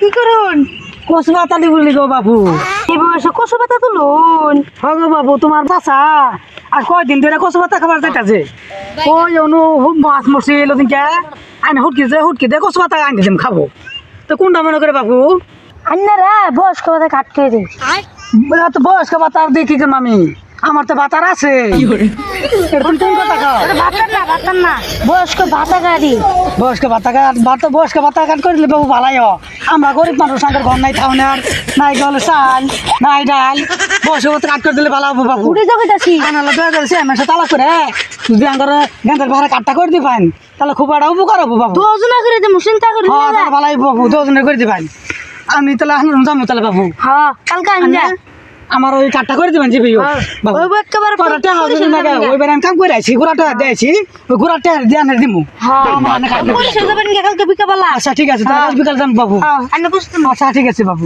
কি করুন কচু পাতা দিব গো বাবু এই বয়সে কচু পাতা তুলুন হগো বাবু তোমার বাসা আর কয়দিন ধরে কচু পাতা খাবার যাইতাছে ওই অনু মাছ মরছি এলো দিনকে আইনে হুটকি দে হুটকি দে কচু পাতা আনি দিম খাব। তো কোনটা মনে করে বাবু আন্নারা বয়স্ক পাতা কাট করে দিন এত বয়স্ক বাতার দিয়ে কি করব আমি? আমার তো বাতার আছে। এরকম কোন কথা খাও ভাতার না ভাতার না। বয়স্ক ভাতা গাড়ি বয়স্ক ভাতা কাট ভাত বয়স্ক ভাতা কাট করে দিলে বাবু ভালাই হ আমরা গরিব মানুষ আমাদের ঘর নাই থাউনে আর নাই গেল চাল নাই ডাল। বয়স্ক ভাতা কাট করে দিলে ভালো হব বাবু। উঠে যাবে যাচ্ছি আনালা করে সে আমার সাথে তালা করে যদি আঙ্গর গেন্দার ভাড়া কাটটা করে দিবেন তাহলে খুব একটা উপকার হব বাবু। দুজনা করে দেবো চিন্তা করি হ্যাঁ তাহলে ভালাই বাবু দুজনে করে দিবেন। আমি তাহলে হানুন যাব তাহলে বাবু। হ্যাঁ কালকে যা আমার ওই কাটটা করে দিবেন জিবি হ্যাঁ। ওই না গা কাম করে আছি দিমু। হ্যাঁ। যাবেন কালকে বিকাবেলা আচ্ছা ঠিক আছে তাহলে আজ বিকাল যাম বাবু। হ্যাঁ। আচ্ছা ঠিক আছে বাবু।